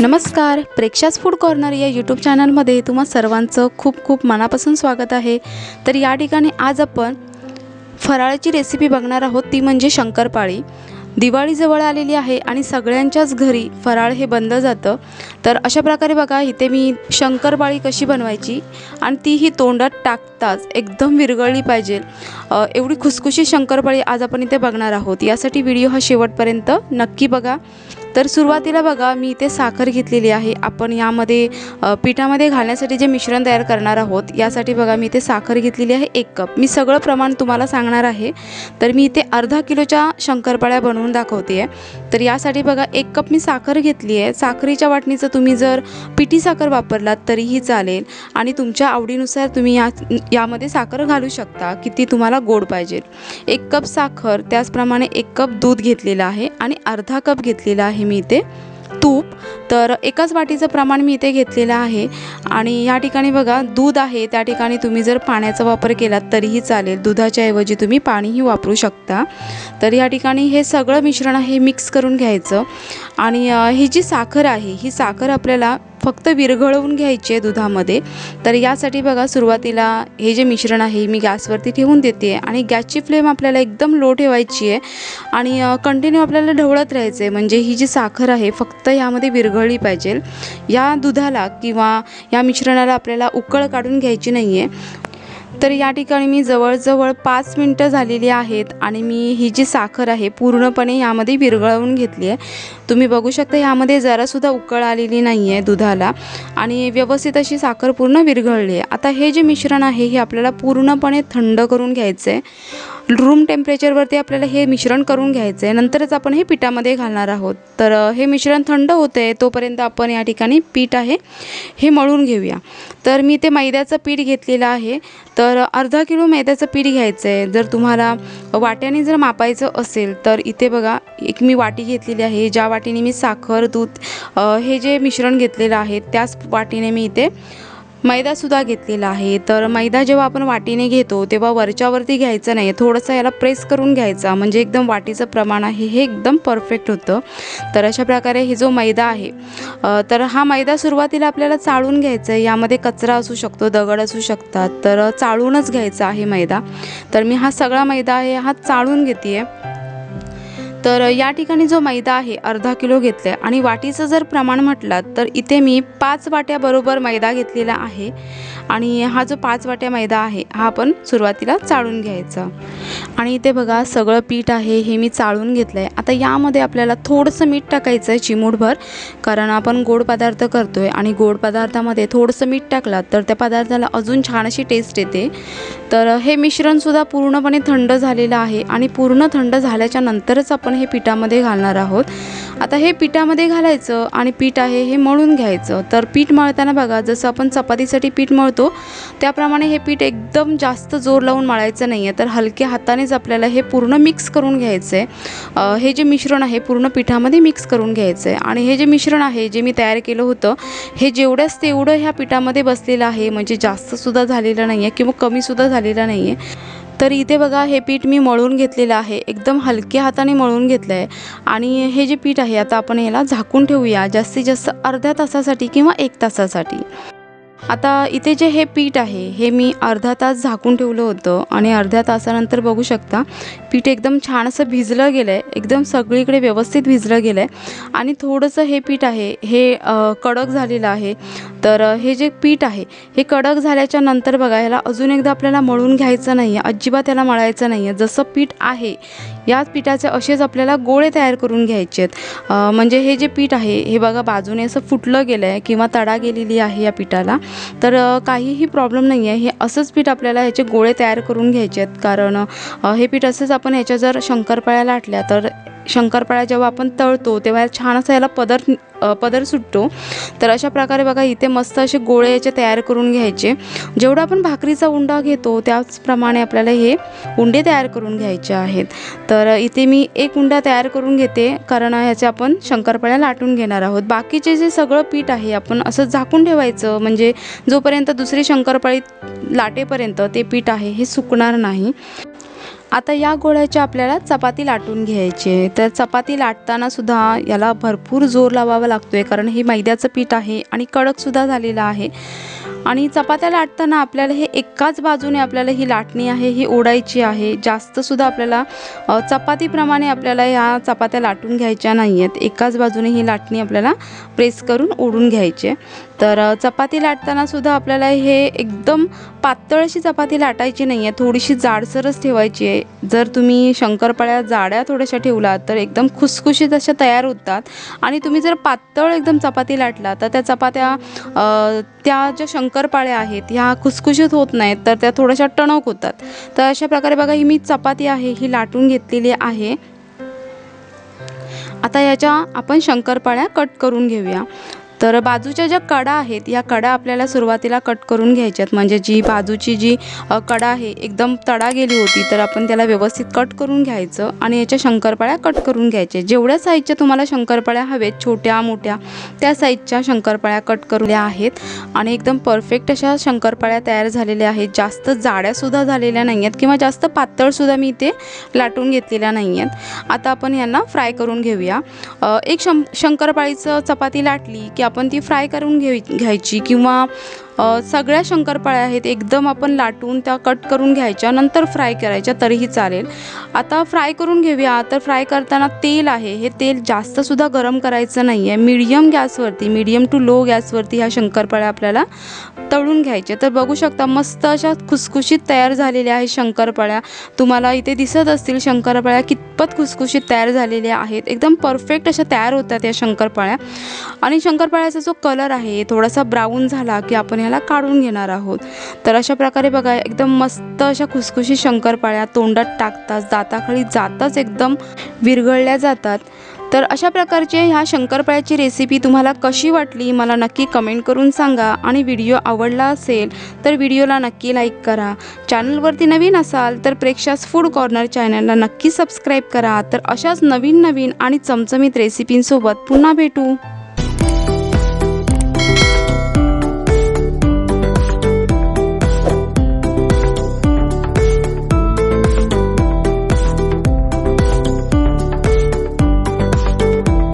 नमस्कार प्रेक्षास food corner या यूट्यूब चॅनलमध्ये तुम्हा सर्वांचं खूप खूप मनापासून स्वागत आहे. तर या ठिकाणी आज आपण फराळाची रेसिपी बघणार आहोत ती म्हणजे शंकरपाळी. दिवाळीजवळ आलेली आहे आणि सगळ्यांच्याच घरी फराळ हे बंद जातं. तर अशा प्रकारे बघा इथे मी शंकरपाळी कशी बनवायची आणि तीही तोंडात टाकताच एकदम विरघळली पाहिजे. एवढी खुसखुशी शंकरपाळी आज आपण इथे बघणार आहोत. यासाठी व्हिडिओ हा शेवटपर्यंत नक्की बघा. तर सुरुवातीला बघा मी इथे साखर घेतलेली आहे. आपण यामध्ये पिठामध्ये घालण्यासाठी जे मिश्रण तयार करणार आहोत यासाठी बघा मी इथे साखर घेतलेली आहे एक कप. मी सगळं प्रमाण तुम्हाला सांगणार आहे. तर मी इथे अर्धा किलोच्या शंकरपाळ्या बनवून दाखवते आहे तर यासाठी बघा एक कप मी साखर घेतली आहे साखरेच्या वाटणीचं तुम्ही जर पिठी साखर वापरलात तरीही चालेल. आणि तुमच्या आवडीनुसार तुम्ही या यामध्ये साखर घालू शकता किती तुम्हाला गोड पाहिजे. एक कप साखर त्याचप्रमाणे एक कप दूध घेतलेलं आहे. आणि अर्धा कप घेतलेला आहे मी इथे तूप. तर एकाच वाटीचं प्रमाण मी इथे घेतलेलं आहे. आणि या ठिकाणी बघा दूध आहे. त्या ठिकाणी तुम्ही जर पाण्याचा वापर केलात तरीही चालेल. दुधाच्या ऐवजी तुम्ही पाणीही वापरू शकता. तर या ठिकाणी हे सगळं मिश्रण आहे मिक्स करून घ्यायचं. आणि ही जी साखर आहे ही साखर आपल्याला फक्त विरघळवून घ्यायची आहे दुधामध्ये तर यासाठी बघा सुरुवातीला हे जे मिश्रण आहे मी गॅसवरती ठेवून देते आणि गॅसची फ्लेम आपल्याला एकदम लो ठेवायची आहे आणि कंटिन्यू आपल्याला ढवळत राहायचं आहे म्हणजे ही जी साखर आहे फक्त ह्यामध्ये विरघळली पाहिजे. या दुधाला किंवा या मिश्रणाला आपल्याला उकळ काढून घ्यायची नाही आहे तर या ठिकाणी मी जवळजवळ पाच मिनटं झालेली आहेत आणि मी ही जी साखर आहे पूर्णपणे यामध्ये विरघळवून घेतली आहे. तुम्ही बघू शकता यामध्ये जरासुद्धा उकळ आलेली नाही आहे दुधाला आणि व्यवस्थित अशी साखर पूर्ण विरघळली आहे. आता हे जे मिश्रण आहे हे आपल्याला पूर्णपणे थंड करून घ्यायचं आहे रूम टेम्परेचरवरती आपल्याला हे मिश्रण करून घ्यायचं आहे नंतरच आपण हे पिठामध्ये घालणार आहोत. तर हे मिश्रण थंड होत आहे तोपर्यंत आपण या ठिकाणी पीठ आहे हे मळून घेऊया. तर मी ते मैद्याचं पीठ घेतलेलं आहे. तर अर्धा किलो मैद्याचं पीठ घ्यायचं आहे जर तुम्हाला वाट्याने जर मापायचं असेल तर इथे बघा एक मी वाटी घेतलेली आहे. ज्या वाटीने मी साखर दूध हे जे मिश्रण घेतलेलं आहे त्याच वाटीने मी इथे मैदासुद्धा घेतलेला आहे. तर मैदा जेव्हा आपण वाटीने घेतो तेव्हा वरच्यावरती घ्यायचं नाही. थोडंसं याला प्रेस करून घ्यायचा. म्हणजे एकदम वाटीचं प्रमाण आहे हे एकदम परफेक्ट होतं. तर अशा प्रकारे हे जो मैदा आहे तर हा मैदा सुरुवातीला आपल्याला चाळून घ्यायचा आहे. यामध्ये कचरा असू शकतो दगड असू शकतात. तर चाळूनच घ्यायचा आहे मैदा. तर मी हा सगळा मैदा आहे हा चाळून घेते आहे तर या ठिकाणी जो मैदा आहे अर्धा किलो घेतला आहे आणि वाटीचं जर प्रमाण म्हटलात तर इथे मी पाच वाट्याबरोबर मैदा घेतलेला आहे. आणि हा जो पाच वाट्या मैदा आहे हा आपण सुरुवातीला चाळून घ्यायचा. आणि इथे बघा सगळं पीठ आहे हे मी चाळून घेतलं आहे आता यामध्ये आपल्याला थोडंसं मीठ टाकायचं आहे चिमूटभर कारण आपण गोड पदार्थ करतो आहे आणि गोड पदार्थामध्ये थोडंसं मीठ टाकलात तर त्या पदार्थाला अजून छान अशी टेस्ट येते. तर हे मिश्रणसुद्धा पूर्णपणे थंड झालेलं आहे. आणि पूर्ण थंड झाल्याच्या नंतरच आपण हे पिठामध्ये घालणार आहोत. आता हे पिठामध्ये घालायचं आणि पीठ आहे हे मळून घ्यायचं. तर पीठ मळताना बघा जसं आपण चपातीसाठी पीठ मळतो त्याप्रमाणे हे पीठ एकदम जास्त जोर लावून मळायचं नाही आहे तर हलक्या हातानेच आपल्याला हे पूर्ण मिक्स करून घ्यायचं आहे हे जे मिश्रण आहे पूर्ण पिठामध्ये मिक्स करून घ्यायचं आहे आणि हे जे मिश्रण आहे जे मी तयार केलं होतं हे जेवढ्याच तेवढं ह्या पिठामध्ये बसलेलं आहे म्हणजे जास्तसुद्धा झालेलं नाही आहे किंवा कमीसुद्धा झालेलं नाही आहे तर इथे बघा हे पीठ मी मळून घेतलेलं आहे. एकदम हलक्या हाताने मळून घेतलं आहे आणि हे जे पीठ आहे आता आपण याला झाकून ठेवूया जास्तीत जास्त अर्ध्या तासासाठी किंवा एक तासासाठी. आता इथे जे हे पीठ आहे हे मी अर्धा तास झाकून ठेवलं होतं आणि अर्ध्या तासानंतर बघू शकता पीठ एकदम छान असं भिजलं गेलं आहे एकदम सगळीकडे व्यवस्थित भिजलं गेलं आहे आणि थोडंसं हे पीठ आहे हे कडक झालेलं आहे. तर हे जे पीठ आहे हे कडक झाल्याच्यानंतर बघा ह्याला अजून एकदा आपल्याला मळून घ्यायचं नाही आहे अजिबात ह्याला मळायचं नाही आहे जसं पीठ आहे याच पिठाचे असेच आपल्याला गोळे तयार करून घ्यायचे आहेत. म्हणजे हे जे पीठ आहे हे बघा बाजूने असं फुटलं गेलं आहे किंवा तडा गेलेली आहे या पिठाला. तर काहीही प्रॉब्लेम नाही आहे हे असंच पीठ आपल्याला ह्याचे गोळे तयार करून घ्यायचे आहेत. कारण हे पीठ असंच आपण ह्याच्या जर शंकरपाळ्या लाटल्या तर शंकरपाळ्या जेव्हा आपण तळतो तेव्हा छान असा याला पदर पदर सुटतो. तर अशा प्रकारे बघा इथे मस्त असे गोळे याचे तयार करून घ्यायचे. जेवढा आपण भाकरीचा उंडा घेतो त्याचप्रमाणे आपल्याला हे उंडे तयार करून घ्यायचे आहेत. तर इथे मी एक उंडा तयार करून घेते कारण ह्याचे आपण शंकरपाळ्या लाटून घेणार आहोत. बाकीचे जे सगळं पीठ आहे आपण असं झाकून ठेवायचं म्हणजे जोपर्यंत दुसरी शंकरपाळी लाटेपर्यंत ते पीठ आहे हे सुकणार नाही. आता या गोळ्याच्या आपल्याला चपाती लाटून घ्यायची. आहे तर चपाती लाटताना सुद्धा याला भरपूर जोर लावावा लागतो आहे कारण हे मैद्याचं पीठ आहे आणि कडकसुद्धा झालेलं आहे. आणि चपात्या लाटताना आपल्याला हे एकाच बाजूने आपल्याला ही लाटणी आहे ही ओढायची आहे. जास्तसुद्धा आपल्याला चपातीप्रमाणे आपल्याला ह्या चपात्या लाटून घ्यायच्या नाही आहेत एकाच बाजूने ही लाटणी आपल्याला प्रेस करून ओढून घ्यायची आहे. तर चपाती लाटताना सुद्धा आपल्याला हे एकदम पातळ अशी चपाती लाटायची नाही आहे थोडीशी जाडसरच ठेवायची आहे. जर तुम्ही शंकरपाळ्या जाड्या थोड्याशा ठेवलात तर एकदम खुसखुशीत अशा तयार होतात. आणि तुम्ही जर पातळ एकदम चपाती लाटला तर त्या चपात्या त्या ज्या शंकरपाळ्या आहेत ह्या खुसखुशीत होत नाहीत तर त्या थोड्याशा टणक होतात. तर अशा प्रकारे बघा ही मी चपाती आहे ही लाटून घेतलेली आहे. आता याच्या आपण शंकरपाळ्या कट करून घेऊया. तर बाजूच्या ज्या कडा आहेत या कडा आपल्याला सुरुवातीला कट करून घ्यायच्यात. म्हणजे जी बाजूची जी कडा आहे एकदम तडा गेली होती तर आपण त्याला व्यवस्थित कट करून घ्यायचं आणि याच्या शंकरपाळ्या कट करून घ्यायच्या. जेवढ्या साईजच्या तुम्हाला शंकरपाळ्या हवेत छोट्या मोठ्या त्या साईजच्या शंकरपाळ्या कट करूया आहेत. आणि एकदम परफेक्ट अशा शंकरपाळ्या तयार झालेल्या आहेत. जास्त जाड्यासुद्धा झालेल्या नाही आहेत किंवा जास्त पातळसुद्धा मी इथे लाटून घेतलेल्या नाही आहेत आता आपण यांना फ्राय करून घेऊया. एक शं शंकरपाळीचं चपाती लाटली की आपण ती फ्राय करून घेऊ घ्यायची किंवा सगळ्या शंकरपाळ्या आहेत एकदम आपण लाटून त्या कट करून घ्यायच्या नंतर फ्राय करायच्या तरीही चालेल. आता फ्राय करून घेऊया. तर फ्राय करताना तेल आहे. हे तेल जास्तसुद्धा गरम करायचं नाही आहे मीडियम गॅसवरती मीडियम टू लो गॅसवरती ह्या शंकरपाळ्या आपल्याला तळून घ्यायच्या. तर बघू शकता मस्त अशा खुसखुशीत तयार झालेल्या आहेत शंकरपाळ्या. तुम्हाला इथे दिसत असतील शंकरपाळ्या कितपत खुसखुशीत तयार झालेल्या आहेत. एकदम परफेक्ट अशा तयार होतात या शंकरपाळ्या. आणि शंकरपाळ्याचा जो कलर आहे थोडासा ब्राऊन झाला की आपण ह्याला काढून घेणार आहोत. तर अशा प्रकारे बघा एकदम मस्त अशा खुसखुशीत शंकरपाळ्या तोंडात टाकताच दाताखाली जाताच एकदम विरघळल्या जातात. तर अशा प्रकारचे ह्या शंकरपाळ्याची रेसिपी तुम्हाला कशी वाटली मला नक्की कमेंट करून सांगा. आणि व्हिडिओ आवडला असेल तर व्हिडिओला नक्की लाईक करा. चॅनलवरती नवीन असाल तर प्रेक्षास फूड कॉर्नर चॅनलला नक्की सबस्क्राईब करा. तर अशाच नवीन नवीन आणि चमचमीत रेसिपींसोबत पुन्हा भेटू.